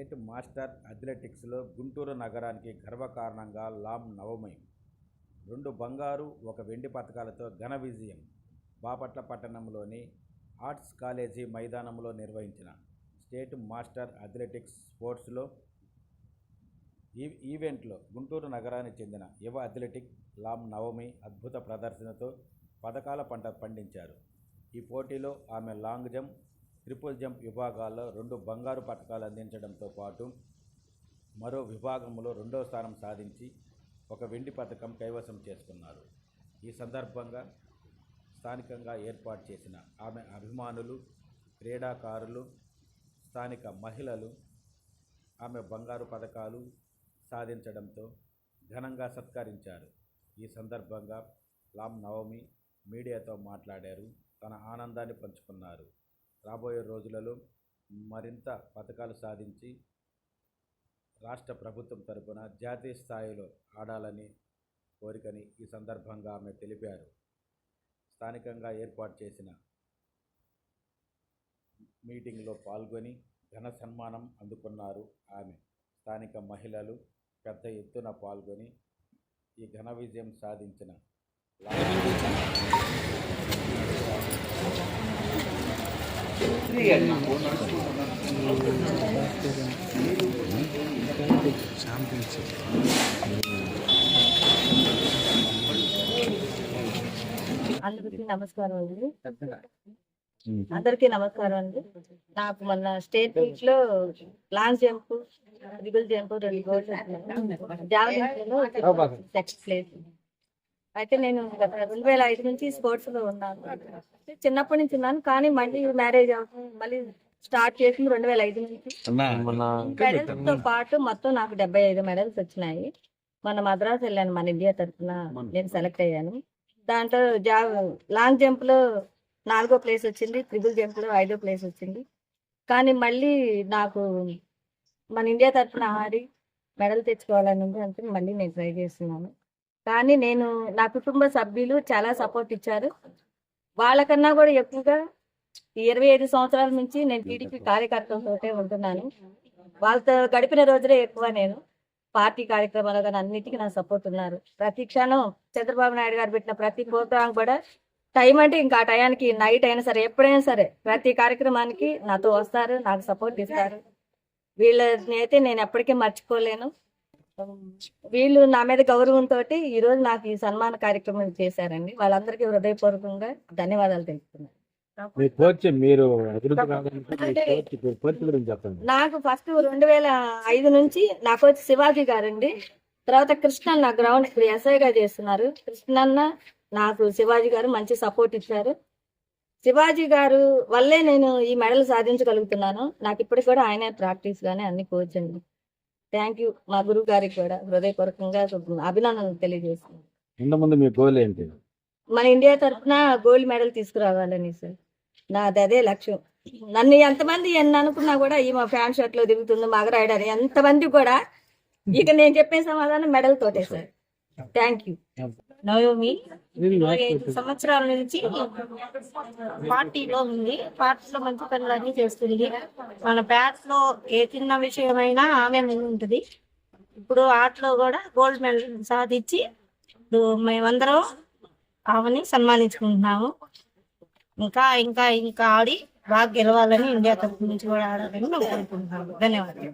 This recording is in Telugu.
స్టేట్ మాస్టర్ అథ్లెటిక్స్లో గుంటూరు నగరానికి గర్వకారణంగా లామ్ నవమి. రెండు బంగారు ఒక వెండి పథకాలతో ఘన విజయం బాపట్ల పట్టణంలోని ఆర్ట్స్ కాలేజీ మైదానంలో నిర్వహించిన స్టేట్ మాస్టర్ అథ్లెటిక్స్ స్పోర్ట్స్లో ఈ ఈవెంట్లో గుంటూరు నగరానికి చెందిన యువ అథ్లెటిక్ లామ్ నవమి అద్భుత ప్రదర్శనతో పథకాల పంట పండించారు. ఈ పోటీలో ఆమె లాంగ్ జంప్ ట్రిపుల్ జంప్ విభాగాల్లో రెండు బంగారు పథకాలు అందించడంతో పాటు మరో విభాగంలో రెండో స్థానం సాధించి ఒక వెండి పథకం కైవసం చేసుకున్నారు. ఈ సందర్భంగా స్థానికంగా ఏర్పాటు చేసిన ఆమె అభిమానులు క్రీడాకారులు స్థానిక మహిళలు ఆమె బంగారు పథకాలు సాధించడంతో ఘనంగా సత్కరించారు. ఈ సందర్భంగా లామ్ నవమి మీడియాతో మాట్లాడారు. తన ఆనందాన్ని పంచుకున్నారు. రాబోయే రోజులలో మరింత పథకాలు సాధించి రాష్ట్ర ప్రభుత్వం తరపున జాతీయ స్థాయిలో ఆడాలని కోరికని ఈ సందర్భంగా ఆమె తెలిపారు. స్థానికంగా ఏర్పాటు చేసిన మీటింగ్లో పాల్గొని ఘన సన్మానం అందుకున్నారు ఆమె. స్థానిక మహిళలు పెద్ద ఎత్తున పాల్గొని ఈ ఘన విజయం సాధించిన అందరికీ నమస్కారం అండి. అందరికీ నమస్కారం అండి. నాకు మొన్న స్టేట్ మీట్లో లాంగ్ జంప్ రిబుల్ జంప్ రెండు గోల్డ్ జావలిన్ సెకండ్ ప్లేస్. అయితే నేను గత రెండు వేల ఐదు నుంచి స్పోర్ట్స్లో ఉన్నాను. చిన్నప్పటి నుంచి ఉన్నాను కానీ మళ్ళీ మ్యారేజ్ అవుతుంది మళ్ళీ స్టార్ట్ చేసింది రెండు వేల ఐదు నుంచి. మెడల్స్తో పాటు మొత్తం నాకు డెబ్బై ఐదు మెడల్స్ వచ్చినాయి. మన మద్రాసు వెళ్ళాను మన ఇండియా తరఫున నేను సెలెక్ట్ అయ్యాను. దాంట్లో జా లాంగ్ జంప్లో నాలుగో ప్లేస్ వచ్చింది ట్రిపుల్ జంప్లో ఐదో ప్లేస్ వచ్చింది. కానీ మళ్ళీ నాకు మన ఇండియా తరఫున ఆడి మెడల్ తెచ్చుకోవాలని ఉంది అంటే మళ్ళీ నేను ట్రై చేస్తున్నాను. కానీ నేను నా కుటుంబ సభ్యులు చాలా సపోర్ట్ ఇచ్చారు. వాళ్ళకన్నా కూడా ఎక్కువగా ఈ ఇరవై ఐదు సంవత్సరాల నుంచి నేను టీడీపీ కార్యకర్తలతోటే ఉంటున్నాను. వాళ్ళతో గడిపిన రోజులే ఎక్కువ నేను. పార్టీ కార్యక్రమాలు కానీ అన్నిటికీ నా సపోర్ట్ ఉన్నారు. ప్రతి క్షణం చంద్రబాబు నాయుడు గారు పెట్టిన ప్రతి ప్రోగ్రాం కూడా టైం అంటే ఇంకా ఆ టయానికి నైట్ అయినా సరే ఎప్పుడైనా సరే ప్రతి కార్యక్రమానికి నాతో వస్తారు నాకు సపోర్ట్ ఇస్తారు. వీళ్ళని అయితే నేను ఎప్పటికీ మర్చిపోలేను. వీళ్ళు నా మీద గౌరవంతో ఈ రోజు నాకు ఈ సన్మాన కార్యక్రమం చేశారండి. వాళ్ళందరికీ హృదయపూర్వకంగా ధన్యవాదాలు తెలుపుతున్నాను. మీరు నాకు ఫస్ట్ రెండు వేల ఐదు నుంచి నాకు వచ్చి శివాజీ గారండి. తర్వాత కృష్ణ నా గ్రౌండ్ ఎస్ఐగా చేస్తున్నారు. కృష్ణన్న నాకు శివాజీ గారు మంచి సపోర్ట్ ఇచ్చారు. శివాజీ గారు వల్లే నేను ఈ మెడల్ సాధించగలుగుతున్నాను. నాకు ఇప్పటికి కూడా ఆయనే ప్రాక్టీస్ గానే అన్ని కోచ్ అండి. థ్యాంక్ యూ మా గురువు గారికి కూడా హృదయపూర్వకంగా అభినందనలు తెలియజేస్తున్నాను. ఇంత ముందు మీ గోల్ ఏంటి? మన ఇండియా తరఫున గోల్డ్ మెడల్ తీసుకురావాలని సార్. నాది అదే లక్ష్యం. నన్ను ఎంతమంది ఎన్ని అనుకున్నా కూడా ఈ మా ఫ్యాన్ షర్ట్లో తిరుగుతుంది మగరాయుడు అని ఎంతమంది కూడా ఇక నేను చెప్పే సమాధానం మెడల్ తోటే సార్. థ్యాంక్ యూ నవమి సంవత్సరాల నుంచి పార్టీలో ఉంది. పార్టీలో మంచి పనులు అన్ని చేస్తుంది. మన బ్యాట్లో ఏ చిన్న విషయమైనా ఆమె ఉంటుంది. ఇప్పుడు ఆటలో కూడా గోల్డ్ మెడల్ సాధించి ఇప్పుడు మేమందరం ఆమెని సన్మానించుకుంటున్నాము. ఇంకా ఇంకా ఇంకా ఆడి బాగా గెలవాలని ఇండియా తరఫు నుంచి కూడా ఆడాలని మేము కోరుకుంటున్నాము. ధన్యవాదాలు.